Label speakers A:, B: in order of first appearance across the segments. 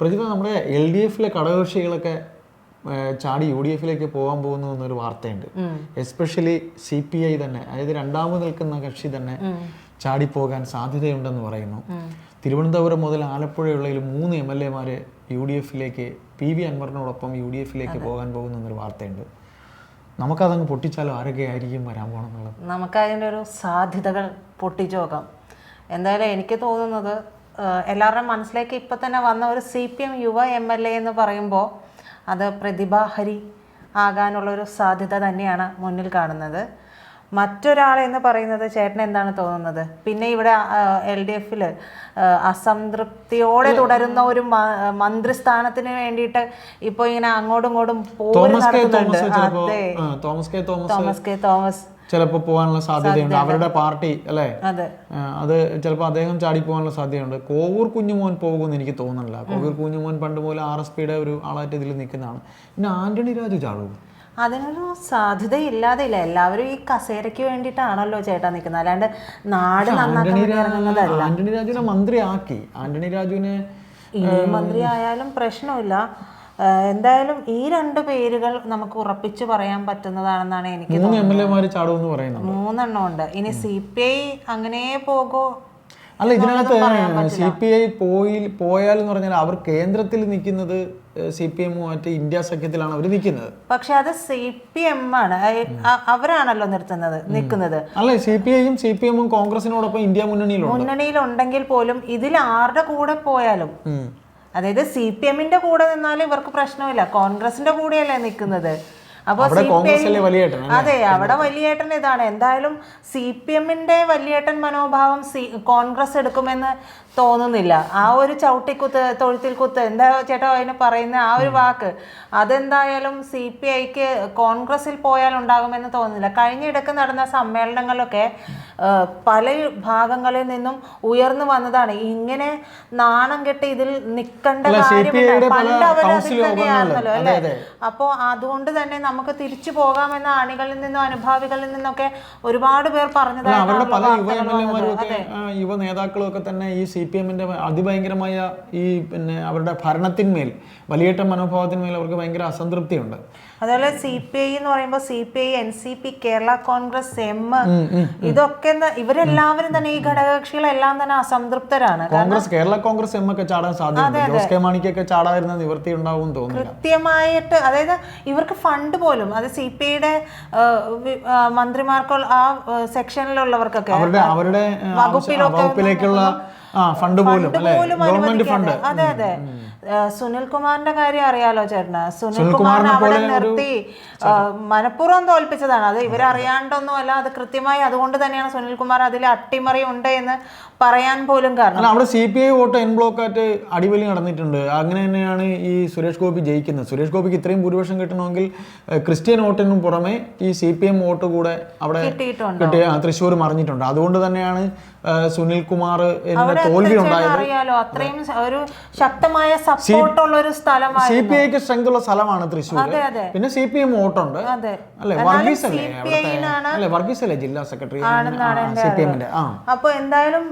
A: പ്രതിഭ നമ്മുടെ L D എഫിലെ ഘടകകക്ഷികളൊക്കെ ചാടി യു ഡി എഫിലേക്ക് പോകാൻ പോകുന്നു എന്നൊരു വാർത്തയുണ്ട്. എസ്പെഷ്യലി സി പി ഐ തന്നെ അതായത് രണ്ടാമത് നിൽക്കുന്ന കക്ഷി തന്നെ ചാടി പോകാൻ സാധ്യതയുണ്ടെന്ന് പറയുന്നു. തിരുവനന്തപുരം മുതൽ ആലപ്പുഴയുള്ളതിൽ മൂന്ന് എം എൽ എമാര് യു ഡി എഫിലേക്ക് പി വി അൻവറിനോടൊപ്പം യു ഡി എഫിലേക്ക് പോകാൻ പോകുന്നു എന്നൊരു വാർത്തയുണ്ട്. നമുക്കതങ്ങ് പൊട്ടിച്ചാലോ ആരൊക്കെ ആയിരിക്കും വരാൻ പോകണമെന്നുള്ളത്
B: നമുക്കതിന്റെ ഒരു സാധ്യതകൾ പൊട്ടിച്ചു നോക്കാം എന്തായാലും എനിക്ക് തോന്നുന്നത് ആഹ്, എല്ലാവരുടെയും മനസ്സിലേക്ക് ഇപ്പം തന്നെ വന്ന ഒരു സി പി എം യുവ എം എൽ എ എന്ന് പറയുമ്പോൾ അത് പ്രതിഭാഹരി ആകാനുള്ളൊരു സാധ്യത തന്നെയാണ് മുന്നിൽ കാണുന്നത്. മറ്റൊരാൾ എന്ന് പറയുന്നത് ചേട്ടൻ എന്താണ് തോന്നുന്നത്? പിന്നെ ഇവിടെ എൽ ഡി എഫിൽ അസംതൃപ്തിയോടെ തുടരുന്ന ഒരു മന്ത്രിസ്ഥാനത്തിന് വേണ്ടിയിട്ട് ഇപ്പോൾ ഇങ്ങനെ അങ്ങോട്ടും ഇങ്ങോട്ടും പോകുന്നുണ്ട്
A: തോമസ് കെ തോമസ്. ചിലപ്പോൾ പോകാനുള്ള സാധ്യതയുണ്ട്. അവരുടെ പാർട്ടി അല്ലേ?
B: അതെ.
A: ചിലപ്പോൾ അദ്ദേഹം ചാടി പോകാനുള്ള സാധ്യതയുണ്ട്. കോവൂർ കുഞ്ഞുമോൻ പോകുമെന്ന് എനിക്ക് തോന്നുന്നില്ല. കോവൂർ കുഞ്ഞുമോൻ പണ്ട് പോലെ ആർ എസ് പിയുടെ ഒരു ആളായിട്ട് ഇതിൽ നിൽക്കുന്നതാണ്. പിന്നെ ആന്റണി രാജു ചാടും
B: അതിനൊരു സാധ്യത ഇല്ലാതില്ല എല്ലാവരും ഈ കസേരയ്ക്ക് വേണ്ടിയിട്ടാണല്ലോ ചേട്ടാ നിൽക്കുന്നത്. അല്ലാണ്ട് നാട് നന്നാക്കാൻ
A: ആന്റണി രാജുവിനെ മന്ത്രിയാക്കി. ആന്റണി രാജുവിനെ
B: മന്ത്രി ആയാലും പ്രശ്നമില്ല. എന്തായാലും ഈ രണ്ട് പേരുകൾ നമുക്ക് ഉറപ്പിച്ചു പറയാൻ പറ്റുന്നതാണെന്നാണ് എനിക്ക്
A: തോന്നുന്നത്.
B: മൂന്നെണ്ണം ഉണ്ട് ഇനി സി പി ഐ അങ്ങനെ പോകോ
A: അല്ല ഇതിനകത്ത് സി പി ഐ പോയി പോയാൽ എന്ന് പറഞ്ഞാൽ അവർ കേന്ദ്രത്തിൽ നിൽക്കുന്നത് സി പി എമ്മുമായിട്ട് ഇന്ത്യ സഖ്യത്തിലാണ് അവർ നിൽക്കുന്നത്.
B: പക്ഷെ അത് സി പി എം ആണ്. അവരാണല്ലോ നിർത്തുന്നത് നിൽക്കുന്നത്.
A: അല്ലെ സി പി ഐയും സി പി എമ്മും കോൺഗ്രസിനോടൊപ്പം ഇന്ത്യ മുന്നണിയിലുണ്ട്.
B: മുന്നണിയിലുണ്ടെങ്കിൽ പോലും ഇതിൽ ആരുടെ കൂടെ പോയാലും അതായത് സി പി എമ്മിന്റെ കൂടെ നിന്നാലും ഇവർക്ക് പ്രശ്നമില്ല. കോൺഗ്രസിന്റെ കൂടെയല്ലേ നിൽക്കുന്നത്. അപ്പൊ
A: അവിടെ
B: സി പി
A: കോൺഗ്രസ് അല്ലേ വലിയേട്ടൻ
B: അതെ അവിടെ വലിയേട്ടൻ ഇതാണ്. എന്തായാലും സി പി എമ്മിന്റെ വലിയേട്ടൻ മനോഭാവം സി കോൺഗ്രസ് എടുക്കുമെന്ന് തോന്നുന്നില്ല. ആ ഒരു ചവിട്ടിക്കുത്ത് തൊഴുത്തിൽ കുത്ത് എന്താ ചേട്ടാ അതിന് പറയുന്ന ആ ഒരു വാക്ക്? അതെന്തായാലും സി പി ഐക്ക് കോൺഗ്രസിൽ പോയാൽ ഉണ്ടാകുമെന്ന് തോന്നുന്നില്ല. കഴിഞ്ഞിടക്ക് നടന്ന സമ്മേളനങ്ങളിലൊക്കെ പല ഭാഗങ്ങളിൽ നിന്നും ഉയർന്നു വന്നതാണ്. ഇങ്ങനെ നാണം കെട്ട് ഇതിൽ നിൽക്കേണ്ട കാര്യമില്ല. പണ്ട് അവർ അതിൽ
A: കൗൺസിൽ
B: അല്ലേ? അപ്പോൾ അതുകൊണ്ട് തന്നെ നമുക്ക് തിരിച്ചു പോകാമെന്ന അണികളിൽ നിന്നും അനുഭാവികളിൽ നിന്നൊക്കെ ഒരുപാട് പേർ
A: പറഞ്ഞതാണ് അവരുടെ പല യുവ എം എൽ എമാരും ഒക്കെ യുവ നേതാക്കളും ഒക്കെ തന്നെ ഈ സി പി എമ്മിന്റെ അതിഭയങ്കരമായ ഈ പിന്നെ അവരുടെ ഭരണത്തിന്മേൽ വലിയേറ്റ മനോഭാവത്തിന്മേൽ അവർക്ക് ഭയങ്കര അസംതൃപ്തിയുണ്ട്.
B: അതുപോലെ സി പി ഐ എന്ന് പറയുമ്പോൾ C P I N C P Kerala Congress M ഇതൊക്കെ ഇവരെല്ലാവരും തന്നെ ഈ ഘടകകക്ഷികളെല്ലാം തന്നെ അസംതൃപ്തരാണ്.
A: കോൺഗ്രസ് കേരള കോൺഗ്രസ് എം ഒക്കെ ചാടാൻ സാധ്യതയുണ്ട്. ജോസ് കെ മാണിക്കൊക്കെ ചാടാതിരുന്ന നിവൃത്തി ഉണ്ടാവും തോന്നുന്നു
B: കൃത്യമായിട്ട് അതായത് ഇവർക്ക് ഫണ്ട് പോലും അത് സി പി ഐയുടെ മന്ത്രിമാർക്കുള്ള ആ സെക്ഷനിലുള്ളവർക്കൊക്കെ
A: അവരുടെ അവരുടെ വകുപ്പിലേക്കുള്ള ഫണ്ട് പോലും അല്ലെ? Government fund.
B: അതെ അതെ. ഏഹ് സുനിൽ കുമാറിന്റെ കാര്യം അറിയാലോ ചേട്ടന്. സുനിൽ
A: സുനിൽ
B: കുമാറിനെ
A: കുമാറിനെ
B: അവിടെ നിർത്തി മനഃപൂർവം തോൽപ്പിച്ചതാണ്. അത് ഇവരറിയാണ്ടൊന്നും അല്ല അത് കൃത്യമായി അതുകൊണ്ട് തന്നെയാണ് സുനിൽ കുമാർ അതിൽ അട്ടിമറി ഉണ്ട് എന്ന് പറയാൻ പോലും കാരണം.
A: അവിടെ C P I vote N ബ്ലോക്കായിട്ട് അടിവലി നടന്നിട്ടുണ്ട്. അങ്ങനെ തന്നെയാണ് ഈ സുരേഷ് ഗോപി ജയിക്കുന്നത്. സുരേഷ് ഗോപിക്ക് ഇത്രയും ഭൂരിപക്ഷം കിട്ടണമെങ്കിൽ ക്രിസ്ത്യൻ വോട്ടിനും പുറമെ ഈ സി പി എം വോട്ട് കൂടെ അവിടെ കിട്ടിയ തൃശ്ശൂർ മറിഞ്ഞിട്ടുണ്ട്. അതുകൊണ്ട് തന്നെയാണ് സുനിൽകുമാർ സുനിൽ കുമാർ തോൽവി ഉണ്ടായത്.
B: അറിയാലോ? അത്രയും ഒരു ശക്തമായ ഒരു
A: സി പി ഐക്ക് സ്ട്രെങ്ത് ഉള്ള സ്ഥലമാണ് തൃശ്ശൂർ പിന്നെ സി പി എം വോട്ടുണ്ട്. അല്ലെ വർഗീസ് അല്ലേ വർഗീസ് അല്ലേ ജില്ലാ സെക്രട്ടറി? സി പി എമ്മിന്റെ ആ.
B: അപ്പോൾ എന്തായാലും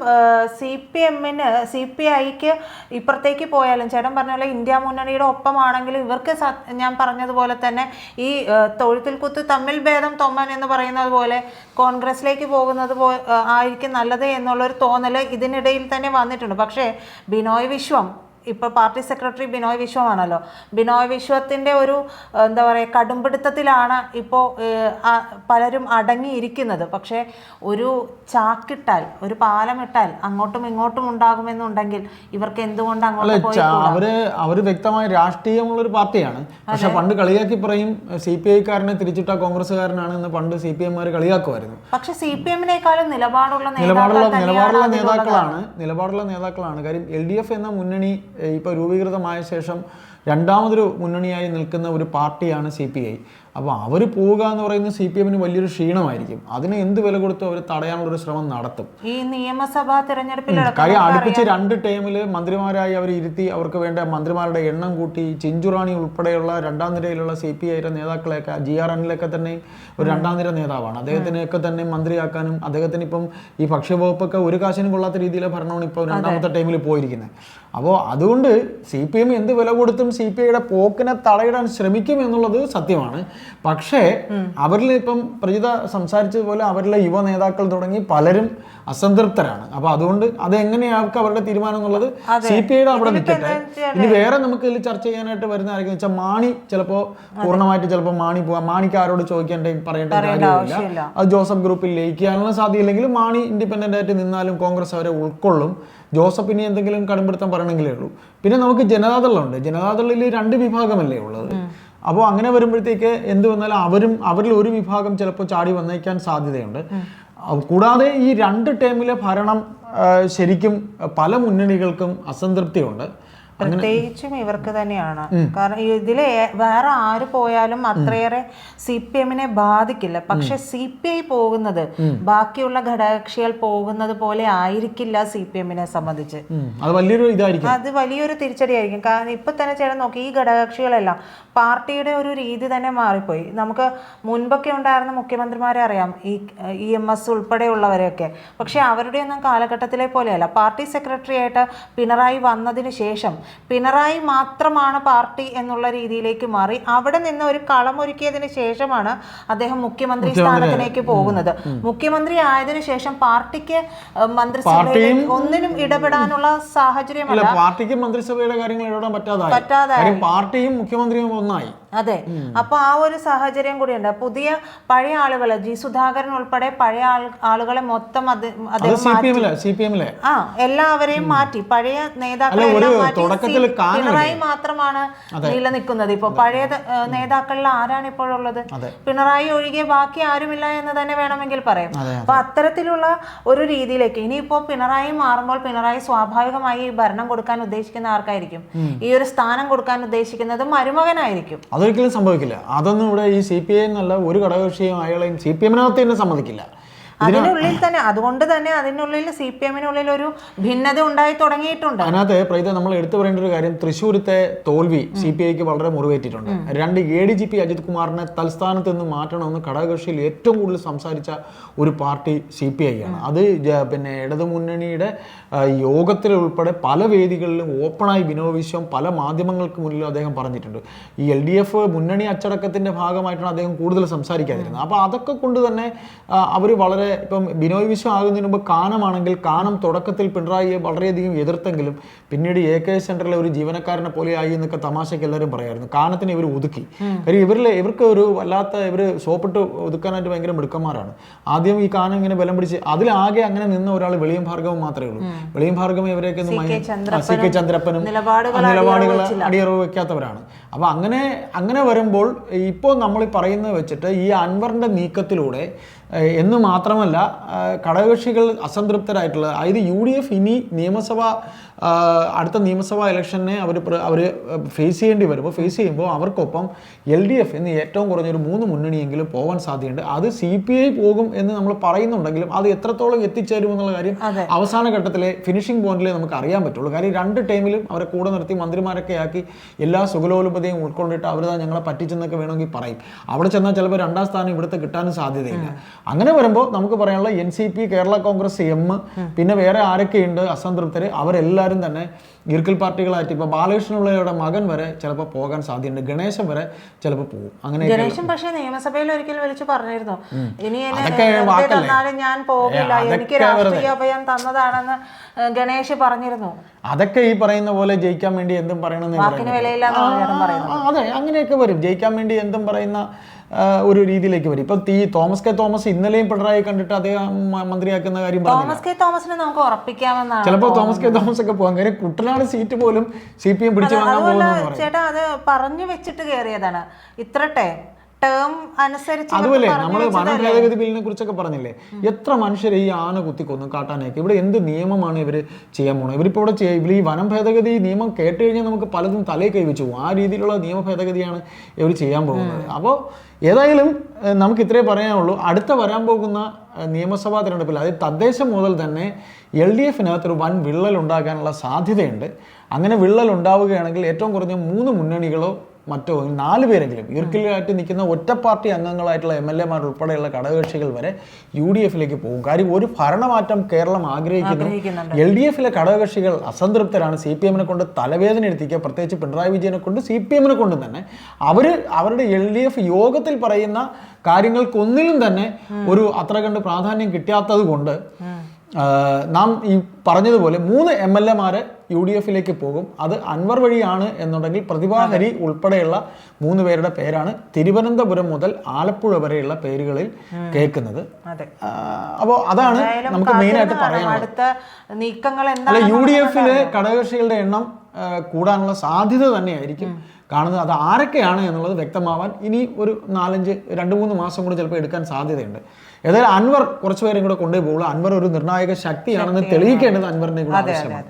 B: സി പി എമ്മിന് സി പി ഐക്ക് ഇപ്പുറത്തേക്ക് പോയാലും ചേട്ടൻ പറഞ്ഞ പോലെ ഇന്ത്യ മുന്നണിയുടെ ഒപ്പമാണെങ്കിലും ഇവർക്ക് ഞാൻ പറഞ്ഞതുപോലെ തന്നെ ഈ തൊഴുത്തിൽ കുത്ത് തമ്മിൽ ഭേദം തൊമ്മൻ എന്ന് പറയുന്നത് പോലെ കോൺഗ്രസിലേക്ക് പോകുന്നത് പോ ആയിരിക്കും നല്ലത് എന്നുള്ളൊരു തോന്നൽ ഇതിനിടയിൽ തന്നെ വന്നിട്ടുണ്ട്. പക്ഷേ ബിനോയ് വിശ്വം ഇപ്പോൾ പാർട്ടി സെക്രട്ടറി ബിനോയ് വിശ്വമാണല്ലോ ബിനോയ് വിശ്വത്തിന്റെ ഒരു എന്താ പറയുക കടുംപിടുത്തത്തിലാണ് ഇപ്പോൾ പലരും അടങ്ങിയിരിക്കുന്നത്. പക്ഷേ ഒരു ചാക്കിട്ടാൽ ഒരു പാലമിട്ടാൽ അങ്ങോട്ടും ഇങ്ങോട്ടും ഉണ്ടാകുമെന്നുണ്ടെങ്കിൽ ഇവർക്ക് എന്തുകൊണ്ട് അങ്ങോട്ട്
A: അവർ അവർ വ്യക്തമായ രാഷ്ട്രീയമുള്ള ഒരു പാർട്ടിയാണ്. പക്ഷെ പണ്ട് കളിയാക്കി പറയും സി പി ഐക്കാരനെ തിരിച്ചിട്ട കോൺഗ്രസ്സുകാരനാണ് എന്ന് പണ്ട് സി പി എംമാർ കളിയാക്കുമായിരുന്നു.
B: പക്ഷെ സി പി എമ്മിനേക്കാളും നിലപാടുള്ള
A: നിലപാടുള്ള നിലപാടുള്ള നേതാക്കളാണ് നിലപാടുള്ള നേതാക്കളാണ്. കാര്യം എൽ ഡി എഫ് എന്ന മുന്നണി ഏഹ്, ഇപ്പൊ രൂപീകൃതമായ ശേഷം രണ്ടാമതൊരു മുന്നണിയായി നിൽക്കുന്ന ഒരു പാർട്ടിയാണ് സി പി ഐ. അപ്പോൾ അവർ പോവുക എന്ന് പറയുന്നത് സി പി എമ്മിന് വലിയൊരു ക്ഷീണമായിരിക്കും. അതിനെ എന്ത് വില കൊടുത്തും അവർ തടയാനുള്ള ഒരു ശ്രമം നടത്തും.
B: ഈ നിയമസഭാ തെരഞ്ഞെടുപ്പിൽ
A: കാര്യം അടുപ്പിച്ച് രണ്ട് ടൈമിൽ മന്ത്രിമാരായി അവർ ഇരുത്തി അവർക്ക് വേണ്ട മന്ത്രിമാരുടെ എണ്ണം കൂട്ടി ചിഞ്ചുറാണി ഉൾപ്പെടെയുള്ള രണ്ടാം നിരയിലുള്ള സി പി ഐയുടെ നേതാക്കളെയൊക്കെ ജി ആർ എന്നിലൊക്കെ തന്നെ ഒരു രണ്ടാം നിര നേതാവാണ്. അദ്ദേഹത്തിനെയൊക്കെ തന്നെ മന്ത്രിയാക്കാനും അദ്ദേഹത്തിന് ഇപ്പം ഈ ഭക്ഷ്യവകുപ്പൊക്കെ ഒരു കാശിനും കൊള്ളാത്ത രീതിയിലെ ഭരണമാണ് ഇപ്പോൾ രണ്ടാമത്തെ ടൈമിൽ പോയിരിക്കുന്നത്. അപ്പോൾ അതുകൊണ്ട് സി പി എം എന്ത് വില കൊടുത്തും സി പി ഐയുടെ പോക്കിനെ തടയിടാൻ ശ്രമിക്കും എന്നുള്ളത് സത്യമാണ്. പക്ഷേ അവരിൽ ഇപ്പം പ്രജിത സംസാരിച്ചതുപോലെ അവരിലെ യുവ നേതാക്കൾ തുടങ്ങി പലരും അസംതൃപ്തരാണ്. അപ്പൊ അതുകൊണ്ട് അത് എങ്ങനെയാണ് അവരുടെ തീരുമാനം എന്നുള്ളത് സി പി ഐയുടെ അവിടെ നിൽക്കട്ടെ. ഇനി വേറെ നമുക്ക് ഇതിൽ ചർച്ച ചെയ്യാനായിട്ട് വരുന്ന ആരെങ്കിലും വെച്ചാൽ മാണി ചിലപ്പോൾ പൂർണമായിട്ട് ചിലപ്പോൾ മാണി പോവാം. മാണിക്ക് ആരോട് ചോദിക്കേണ്ട പറയേണ്ട കാര്യമില്ല. അത് ജോസഫ് ഗ്രൂപ്പിൽ ലയിക്കാനുള്ള സാധ്യതയില്ലെങ്കിൽ മാണി ഇൻഡിപെൻഡന്റ് ആയിട്ട് നിന്നാലും കോൺഗ്രസ് അവരെ ഉൾക്കൊള്ളും. ജോസഫിനെ ഇനി എന്തെങ്കിലും കടുംപിടുത്തം പറയണമെങ്കിലേ ഉള്ളൂ. പിന്നെ നമുക്ക് ജനതാദളുണ്ട് ജനതാദളിൽ രണ്ട് വിഭാഗമല്ലേ ഉള്ളത്. അപ്പോൾ അങ്ങനെ വരുമ്പോഴത്തേക്ക് എന്ത് വന്നാലും അവരും അവരിൽ ഒരു വിഭാഗം ചിലപ്പോൾ ചാടി വന്നേക്കാൻ സാധ്യതയുണ്ട്. കൂടാതെ ഈ രണ്ട് ടേമിലെ ഭരണം ശരിക്കും പല മുന്നണികൾക്കും അസംതൃപ്തിയുണ്ട്.
B: പ്രത്യേകിച്ചും ഇവർക്ക് തന്നെയാണ്. കാരണം ഇതിൽ വേറെ ആര് പോയാലും അത്രയേറെ സി പി എമ്മിനെ ബാധിക്കില്ല. പക്ഷെ സി പി ഐ പോകുന്നത് ബാക്കിയുള്ള ഘടകകക്ഷികൾ പോകുന്നത് പോലെ ആയിരിക്കില്ല സി പി എമ്മിനെ സംബന്ധിച്ച്.
A: അത് വലിയൊരു ഇതായിരിക്കും.
B: അത് വലിയൊരു തിരിച്ചടിയായിരിക്കും. കാരണം ഇപ്പൊ തന്നെ ചേട്ടൻ നോക്കി ഈ ഘടകകക്ഷികളെല്ലാം പാർട്ടിയുടെ ഒരു രീതി തന്നെ മാറിപ്പോയി. നമുക്ക് മുൻപൊക്കെ ഉണ്ടായിരുന്ന മുഖ്യമന്ത്രിമാരെ അറിയാം ഈ ഇ എം എസ് ഉൾപ്പെടെയുള്ളവരെയൊക്കെ. പക്ഷെ അവരുടെ ഒന്നും കാലഘട്ടത്തിലെ പോലെയല്ല. പാർട്ടി സെക്രട്ടറി ആയിട്ട് പിണറായി വന്നതിന് ശേഷം പിണറായി മാത്രമാണ് പാർട്ടി എന്നുള്ള രീതിയിലേക്ക് മാറി. അവിടെ നിന്ന് ഒരു കളമൊരുക്കിയതിന് ശേഷമാണ് അദ്ദേഹം മുഖ്യമന്ത്രി സ്ഥാനത്തിലേക്ക് പോകുന്നത്. മുഖ്യമന്ത്രി ആയതിനു ശേഷം പാർട്ടിക്ക് മന്ത്രിസഭയിൽ ഒന്നിനും ഇടപെടാനുള്ള സാഹചര്യമല്ല.
A: പാർട്ടിക്ക് മന്ത്രിസഭയുടെ കാര്യങ്ങൾ ഇടപെടാൻ പറ്റാതായി. പാർട്ടിയും മുഖ്യമന്ത്രിയും ഒന്നായി.
B: അതെ. അപ്പൊ ആ ഒരു സാഹചര്യം കൂടിയുണ്ട്. പുതിയ പഴയ ആളുകൾ ജി സുധാകരൻ ഉൾപ്പെടെ പഴയ ആളുകളെ മൊത്തം അത്
A: അത്
B: ആ എല്ലാവരെയും മാറ്റി. പഴയ നേതാക്കളെ എല്ലാം മാറ്റി. പിണറായി മാത്രമാണ് നിലനിൽക്കുന്നത്. ഇപ്പൊ പഴയ നേതാക്കളിൽ ആരാണ് ഇപ്പോഴുള്ളത്
A: അതെ.
B: പിണറായി ഒഴികെ ബാക്കി ആരുമില്ല എന്ന് തന്നെ വേണമെങ്കിൽ പറയാം.
A: അതെ,
B: അപ്പൊ അത്തരത്തിലുള്ള ഒരു രീതിയിലേക്ക് ഇനിയിപ്പോ പിണറായി മാറുമ്പോൾ പിണറായി സ്വാഭാവികമായി ഭരണം കൊടുക്കാൻ ഉദ്ദേശിക്കുന്ന ആർക്കായിരിക്കും? ഈ ഒരു സ്ഥാനം കൊടുക്കാൻ ഉദ്ദേശിക്കുന്നത് മരുമകനായിരിക്കും.
A: അതൊരിക്കലും സംഭവിക്കില്ല. അതൊന്നും ഇവിടെ ഈ സി പി ഐ എന്നല്ല ഒരു ഘടകകക്ഷിയും അയാളെയും സി പി എമ്മിനകത്ത് തന്നെ സമ്മതിക്കില്ല.
B: അതിനുള്ളിൽ തന്നെ അതുകൊണ്ട് തന്നെ അതിനുള്ളിൽ സി പി എമ്മിനുള്ളിൽ ഒരു ഭിന്നത ഉണ്ടായി തുടങ്ങിയിട്ടുണ്ട്.
A: അതിനകത്ത് പ്രൈത നമ്മൾ എടുത്തു പറയേണ്ട ഒരു കാര്യം തൃശ്ശൂരത്തെ തോൽവി സി പി ഐക്ക് വളരെ മുറിവേറ്റിട്ടുണ്ട്. രണ്ട് A D G P Ajith കുമാറിനെ തൽസ്ഥാനത്ത് നിന്ന് മാറ്റണമെന്ന് ഘടകകക്ഷിയിൽ ഏറ്റവും കൂടുതൽ സംസാരിച്ച ഒരു പാർട്ടി സി പി ഐ ആണ്. അത് പിന്നെ ഇടതുമുന്നണിയുടെ ഉൾപ്പെടെ പല വേദികളിലും ഓപ്പണായി വിനോദ വിശ്വം പല മാധ്യമങ്ങൾക്ക് മുന്നിലും അദ്ദേഹം പറഞ്ഞിട്ടുണ്ട്. ഈ എൽ ഡി എഫ് മുന്നണി അച്ചടക്കത്തിന്റെ ഭാഗമായിട്ടാണ് അദ്ദേഹം കൂടുതൽ സംസാരിക്കാതിരുന്നത്. അപ്പോൾ അതൊക്കെ കൊണ്ട് തന്നെ അവർ വളരെ ഇപ്പം ബിനോയ് വിശ്വം ആകുന്നതിന് മുമ്പ് കാനമാണെങ്കിൽ കാനം തുടക്കത്തിൽ പിണറായിയെ വളരെയധികം എതിർത്തെങ്കിലും പിന്നീട് എ കെ സെന്ററിലെ ഒരു ജീവനക്കാരനെ പോലെ ആയി എന്നൊക്കെ തമാശയ്ക്ക് എല്ലാവരും പറയായിരുന്നു. കാനത്തിന് ഇവർ ഒതുക്കി. കാര്യം ഇവരിലെ ഇവർക്ക് ഒരു വല്ലാത്ത ഇവർ സോപ്പിട്ട് ഒതുക്കാനായിട്ട് ഭയങ്കര മിടുക്കന്മാരാണ്. ആദ്യം ഈ കാനം ഇങ്ങനെ ബലം പിടിച്ച് അതിലാകെ അങ്ങനെ നിന്ന ഒരാൾ വെളിയം ഭാർഗവം മാത്രമേ ഉള്ളൂ. വെളിയം ഭാർഗവം ഇവരെയൊക്കെ സി കെ ചന്ദ്രപ്പനും
B: നിലപാടുകൾ അടിയറവ്
A: വെക്കാത്തവരാണ്. അപ്പൊ അങ്ങനെ അങ്ങനെ വരുമ്പോൾ ഇപ്പോൾ നമ്മൾ പറയുന്നത് വെച്ചിട്ട് ഈ അൻവറിന്റെ നീക്കത്തിലൂടെ എന്ന് മാത്രമല്ല ഘടകകക്ഷികൾ അസംതൃപ്തരായിട്ടുള്ളത് അതായത് യു ഡി എഫ് ഇനി നിയമസഭ അടുത്ത നിയമസഭാ ഇലക്ഷനെ അവർ അവർ ഫേസ് ചെയ്യേണ്ടി വരുമ്പോൾ ഫേസ് ചെയ്യുമ്പോൾ അവർക്കൊപ്പം എൽ ഡി എഫ് എന്ന് ഏറ്റവും കുറഞ്ഞൊരു മൂന്ന് മുന്നണിയെങ്കിലും പോകാൻ സാധ്യതയുണ്ട്. അത് സി പി ഐ പോകും എന്ന് നമ്മൾ പറയുന്നുണ്ടെങ്കിലും അത് എത്രത്തോളം എത്തിച്ചേരും എന്നുള്ള കാര്യം അവസാന ഘട്ടത്തിലെ ഫിനിഷിംഗ് പോയിന്റിലേ നമുക്ക് അറിയാൻ പറ്റുള്ളൂ. കാര്യം രണ്ട് ടൈമിലും അവരെ കൂടെ നിർത്തി മന്ത്രിമാരൊക്കെ ആക്കി എല്ലാ സുഖലോലുപതയും ഉൾക്കൊണ്ടിട്ട് അവർ ഞങ്ങളെ പറ്റിച്ചെന്നൊക്കെ വേണമെങ്കിൽ പറയും. അവിടെ ചെന്നാൽ ചിലപ്പോൾ രണ്ടാം സ്ഥാനം ഇവിടുത്തെ കിട്ടാനും സാധ്യതയില്ല. അങ്ങനെ വരുമ്പോൾ നമുക്ക് പറയാനുള്ള N C P Kerala Congress M പിന്നെ വേറെ ആരൊക്കെയുണ്ട് അസംതൃപ്തര് അവരെല്ലാവരും തന്നെ ഈർക്കിൽ പാർട്ടികളായിട്ട് ഇപ്പൊ ബാലകൃഷ്ണപിള്ളയുടെ മകൻ വരെ ചിലപ്പോൾ പോകാൻ സാധ്യതയുണ്ട്. ഗണേശൻ വരെ ചിലപ്പോൾ പോകും. അങ്ങനെ
B: ഗണേശൻ പക്ഷേ നിയമസഭയിൽ ഒരിക്കൽ വിളിച്ചു പറഞ്ഞിരുന്നു. ഇനി? ഞാൻ പോകില്ല. എനിക്ക് രാഷ്ട്രീയ അഭയം തന്നതാണെന്ന് ഗണേഷ് പറഞ്ഞിരുന്നു.
A: അതൊക്കെ ഈ പറയുന്ന പോലെ ജയിക്കാൻ വേണ്ടി എന്തും പറയണമെന്ന് അതെ അങ്ങനെയൊക്കെ വരും. ജയിക്കാൻ വേണ്ടി എന്തും പറയുന്ന ഒരു രീതിയിലേക്ക് വരും. ഇപ്പൊ ഈ തോമസ് കെ തോമസ് ഇന്നലെയും പിണറായി കണ്ടിട്ട് അദ്ദേഹം മന്ത്രിയാക്കുന്ന കാര്യം
B: തോമസ് കെ തോമസിനെ നമുക്ക് ഉറപ്പിക്കാമെന്നാണ്
A: ചിലപ്പോൾ തോമസ് കെ തോമസ് ഒക്കെ പോകും. കാര്യം കുട്ടനാട് സീറ്റ് പോലും സി പി എം പിടിച്ചു
B: ചേട്ടാ അത് പറഞ്ഞു വെച്ചിട്ട് കയറിയതാണ് ഇത്രട്ടെ. ടേം അനുസരിച്ച്
A: അതുപോലെ നമ്മൾ
B: വനഭേദഗതി
A: വന ഭേദഗതി ബില്ലിനെ കുറിച്ചൊക്കെ പറഞ്ഞില്ലേ? എത്ര മനുഷ്യരെ ഈ ആന കുത്തിക്കൊന്നു കാട്ടാനൊക്കെ? ഇവിടെ എന്ത് നിയമമാണ് ഇവർ ചെയ്യാൻ പോകുന്നത് ഇവരിപ്പോൾ ഇവിടെ ഇവർ ഈ വനം ഭേദഗതി നിയമം കേട്ട് കഴിഞ്ഞാൽ നമുക്ക് പലതും തലയിൽ കൈവച്ചു പോകും. ആ രീതിയിലുള്ള നിയമ ഭേദഗതിയാണ് ഇവർ ചെയ്യാൻ പോകുന്നത്. അപ്പോൾ ഏതായാലും നമുക്ക് ഇത്രേ പറയാനുള്ളൂ. അടുത്ത വരാൻ പോകുന്ന നിയമസഭാ തിരഞ്ഞെടുപ്പിൽ അതായത് തദ്ദേശം മുതൽ തന്നെ എൽ ഡി എഫിനകത്തൊരു വൻ വിള്ളൽ ഉണ്ടാകാനുള്ള സാധ്യതയുണ്ട്. അങ്ങനെ വിള്ളൽ ഉണ്ടാവുകയാണെങ്കിൽ ഏറ്റവും കുറഞ്ഞ മൂന്ന് മുന്നണികളോ മറ്റോ നാല് പേരെങ്കിലും ഈർക്കിലായിട്ട് നിൽക്കുന്ന ഒറ്റ പാർട്ടി അംഗങ്ങളായിട്ടുള്ള എം എൽ എമാർ ഉൾപ്പെടെയുള്ള ഘടകകക്ഷികൾ വരെ യു ഡി എഫിലേക്ക് പോകും. കാര്യം ഒരു ഭരണമാറ്റം കേരളം ആഗ്രഹിക്കുന്നു. എൽ ഡി എഫിലെ ഘടകകക്ഷികൾ അസംതൃപ്തരാണ്. സി പി എമ്മിനെ കൊണ്ട് തലവേദന എടുത്തിക്കുക പ്രത്യേകിച്ച് പിണറായി വിജയനെ കൊണ്ട് സി പി എമ്മിനെ കൊണ്ടും തന്നെ. അവർ അവരുടെ എൽ ഡി എഫ് യോഗത്തിൽ പറയുന്ന കാര്യങ്ങൾക്കൊന്നിലും തന്നെ ഒരു അത്ര കണ്ട് പ്രാധാന്യം കിട്ടാത്തത് കൊണ്ട് നാം ഈ പറഞ്ഞതുപോലെ മൂന്ന് എം എൽ എമാര് യു ഡി എഫിലേക്ക് പോകും. അത് അൻവർ വഴിയാണ് എന്നുണ്ടെങ്കിൽ പ്രതിഭാഹരി ഉൾപ്പെടെയുള്ള മൂന്ന് പേരുടെ പേരാണ് തിരുവനന്തപുരം മുതൽ ആലപ്പുഴ വരെയുള്ള പേരുകളിൽ കേൾക്കുന്നത്. അപ്പോൾ അതാണ് നമുക്ക് മെയിനായിട്ട് പറയാനുള്ളത്. അല്ല യു ഡി എഫിലെ ഘടകകക്ഷികളുടെ എണ്ണം കൂടാനുള്ള സാധ്യത തന്നെയായിരിക്കും കാണുന്നത്. അത് ആരൊക്കെയാണ് എന്നുള്ളത് വ്യക്തമാവാൻ ഇനി ഒരു നാലഞ്ച് രണ്ട് മൂന്ന് മാസം കൂടി ചിലപ്പോൾ എടുക്കാൻ സാധ്യതയുണ്ട്. ഏതായാലും അൻവർ കുറച്ചുപേരും കൂടെ കൊണ്ടുപോയി പോകുള്ളൂ. അൻവർ ഒരു നിർണായക ശക്തിയാണെന്ന് തെളിയിക്കേണ്ടത് അൻവറിനെ കൂടെ ആവശ്യമാണ്.